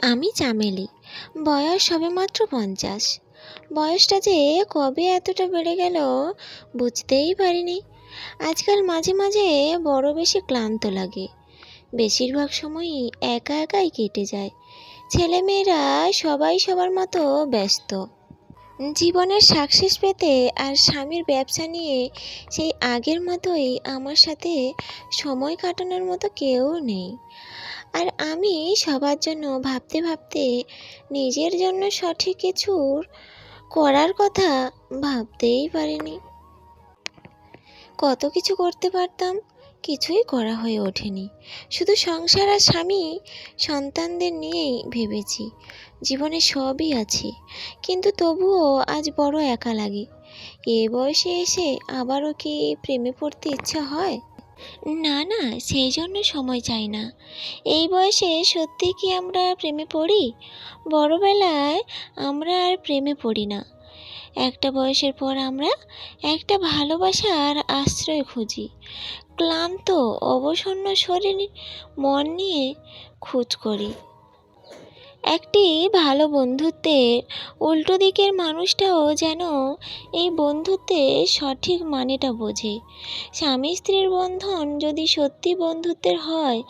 আমি চামেলি। বয়স সবেমাত্র পঞ্চাশ। বয়সটা যে কবে এতটা বেড়ে গেল বুঝতেই পারিনি। আজকাল মাঝে মাঝে বড় বেশি ক্লান্ত লাগে। বেশিরভাগ সময়ই একা একাই কেটে যায়। ছেলেমেয়েরা সবাই সবার মতো ব্যস্ত। জীবনের সাকসেস পেতে আর স্বামীর ব্যবসা নিয়ে সেই আগের মতোই আমার সাথে সময় কাটানোর মতো কেউ নেই। আর আমি সবার জন্য ভাবতে ভাবতে নিজের জন্য সঠিক কিছুর করার কথা ভাবতেই পারিনি। কত কিছু করতে পারতাম, কিছুই করা হয়ে ওঠেনি। শুধু সংসার আর স্বামী সন্তানদের নিয়েই ভেবেছি, জীবনে সবই আছে। কিন্তু তবুও আজ বড় একা লাগে। এ বয়সে এসে আবারও কি প্রেমে পড়তে ইচ্ছা হয়? না না, সেই জন্য সময় চাই না। এই বয়সে সত্যি কি আমরা প্রেমে পড়ি? বড়বেলায় আমরা আর প্রেমে পড়ি না। একটা বয়সের পর আমরা একটা ভালোবাসার আশ্রয় খুঁজি। ক্লান্ত, অবসন্ন শরীর মন নিয়ে খোঁজ করি। একটি ভালো বন্ধুত্বের উল্টো দিকের মানুষটাও যেন এই বন্ধুত্বের সঠিক মানেটা বোঝে। স্বামী স্ত্রীর বন্ধন যদি সত্যি বন্ধুত্বের হয়,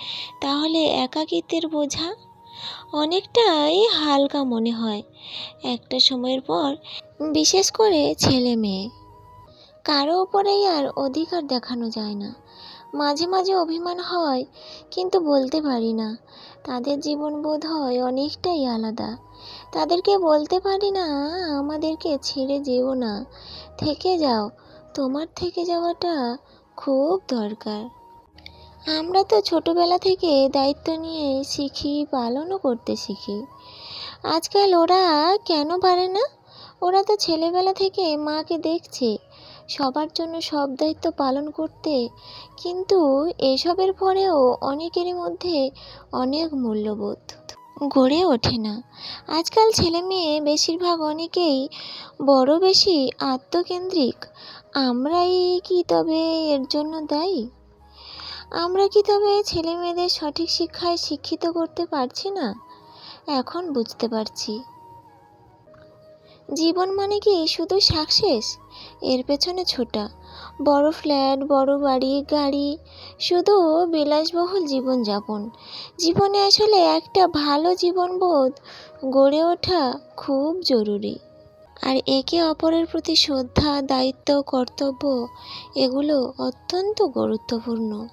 তাহলে একাকিত্বের বোঝা অনেকটাই হালকা মনে হয়। একটা সময়ের পর বিশেষ করে ছেলে মেয়ে, কারও ওপরেই আর অধিকার দেখানো যায় না। মাঝে মাঝে অভিমান হয়, কিন্তু বলতে পারি না। তাদের জীবন বোধ হয় অনেকটাই আলাদা। তাদেরকে বলতে পারি না, আমাদেরকে ছেড়ে যেও না। থেকে যাও। তোমার থেকে যাওয়াটা খুব দরকার। আমরা তো ছোটবেলা থেকে দায়িত্ব নিয়ে শিখি, পালনও করতে শিখি। আজকাল ওরা কেন পারে না? ওরা তো ছেলেবেলা থেকে মাকে দেখছে। সবার জন্য সব দায়িত্ব পালন করতে। কিন্তু এসবের পরেও অনেকেরই মধ্যে অনেক মূল্যবোধ। গড়ে ওঠে না। আজকাল ছেলে মেয়ে বেশিরভাগ অনেকেই বড় বেশি আত্মকেন্দ্রিক। আমরাই কি তবে এর জন্য দায়ী? আমরা কি তবে ছেলে মেয়েদের সঠিক শিক্ষায় শিক্ষিত করতে পারছি না? এখন বুঝতে পারছি। জীবন মানে কি শুধু সাকসেস? এর পেছনে ছোটা। বড় ফ্ল্যাট, বড় বাড়ি, গাড়ি, শুধু বিলাসবহুল জীবনযাপন। জীবনে আসলে একটা ভালো জীবনবোধ গড়ে ওঠা খুব জরুরি। আর একে অপরের প্রতি শ্রদ্ধা, দায়িত্ব, কর্তব্য, এগুলো অত্যন্ত গুরুত্বপূর্ণ।